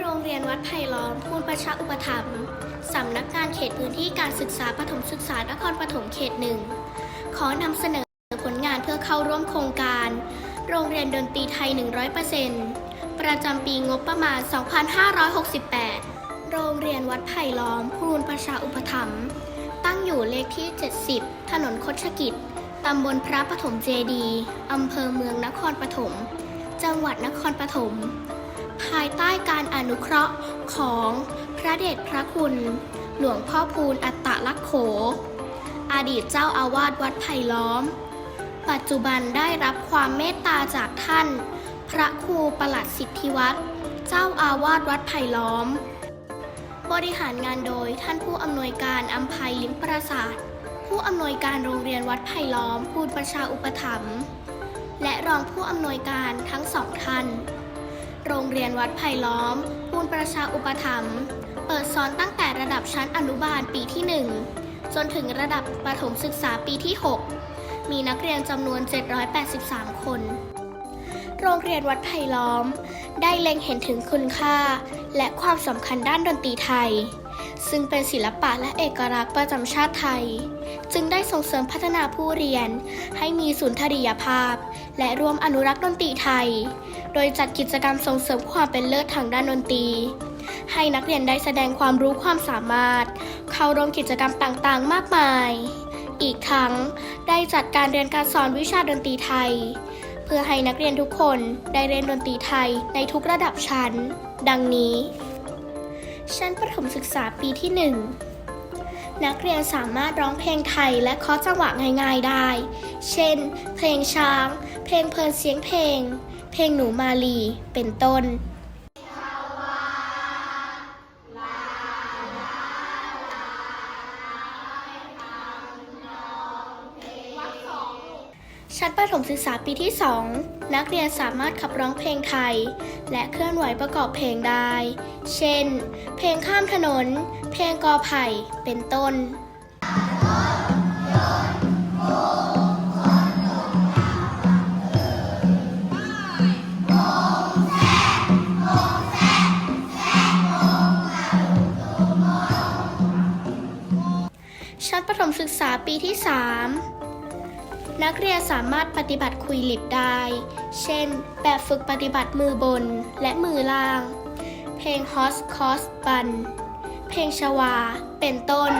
โรงเรียนวัดไผ่ล้อมพูนประชาอุปถัมภ์สำนักงานเขตพื้นที่การศึกษาประถมศึกษานครปฐมเขตหนึ่งขอนำเสนอผลงานเพื่อเข้าร่วมโครงการ โรงเรียนดนตรีไทย 100%ประจำปีงบประมาณ 2568 โรงเรียนวัดไผ่ล้อมพูนประชาอุปถัมภ์ตั้งอยู่เลขที่ 70 ถนนคดชกิจตำบลพระปฐมเจดี อำเภอเมืองนครปฐม จังหวัดนครปฐม ภายใต้การอนุเคราะห์ของพระเดชพระคุณ หลวงพ่อพูนอัตตลักโข อดีตเจ้าอาวาสวัดไผ่ล้อม ปัจจุบันได้รับความเมตตาจากท่าน พระครูประหลัดสิทธิวัฒน์เจ้าอาวาสวัดไผ่ล้อม บริหารงานโดยท่านผู้อำนวยการอัมภัยลิ้มประสาท ผู้อำนวยการโรงเรียนวัดไผ่ล้อม พูนประชาอุปถัมภ์และรองผู้อำนวยการทั้งสองท่าน โรงเรียนวัดไผ่ล้อมพูนประชาอุปถัมภ์เปิดสอนตั้งแต่ระดับชั้นอนุบาลปีที่ 1 จนถึงระดับประถมศึกษาปีที่ 6 มีนักเรียนจำนวน 783 คน โรงเรียนวัดไผ่ล้อม ได้เล็งเห็นถึงคุณค่า และความสำคัญด้านดนตรีไทย ซึ่งเป็นศิลปะและเอกลักษณ์ประจำชาติไทย จึงได้ส่งเสริมพัฒนาผู้เรียนให้มีสุนทรียภาพ และร่วมอนุรักษ์ดนตรีไทย โดยจัดกิจกรรมส่งเสริมความเป็นเลิศทางด้านดนตรี ให้นักเรียนได้แสดงความรู้ความสามารถ เข้าร่วมกิจกรรมต่างๆ มากมาย อีกทั้งได้จัดการเรียนการสอนวิชาดนตรีไทย เพื่อให้นักเรียนทุกคนได้เรียนดนตรีไทยในทุกระดับชั้น ดังนี้ ชั้นประถมศึกษาปีที่ 1นักเรียนสามารถร้องเพลงไทยและเคาะจังหวะง่ายๆได้ เช่น เพลงช้าง เพลงเพลินเสียงเพลง เพลงหนูมาลี เป็นต้นชั้นประถมศึกษาปีที่ 2 นักเรียนสามารถขับร้องเพลงไทย และเคลื่อนไหวประกอบเพลงได้ เช่น เพลงข้ามถนน เพลงกอไผ่ เป็นต้น ถมศึกษาปีที่ 3 นักเรียนสามารถปฏิบัติคุยลิบได้ เช่น แบบฝึกปฏิบัติมือบนและมือล่าง เพลงฮอสคอสบัน เพลงชวา เป็นต้น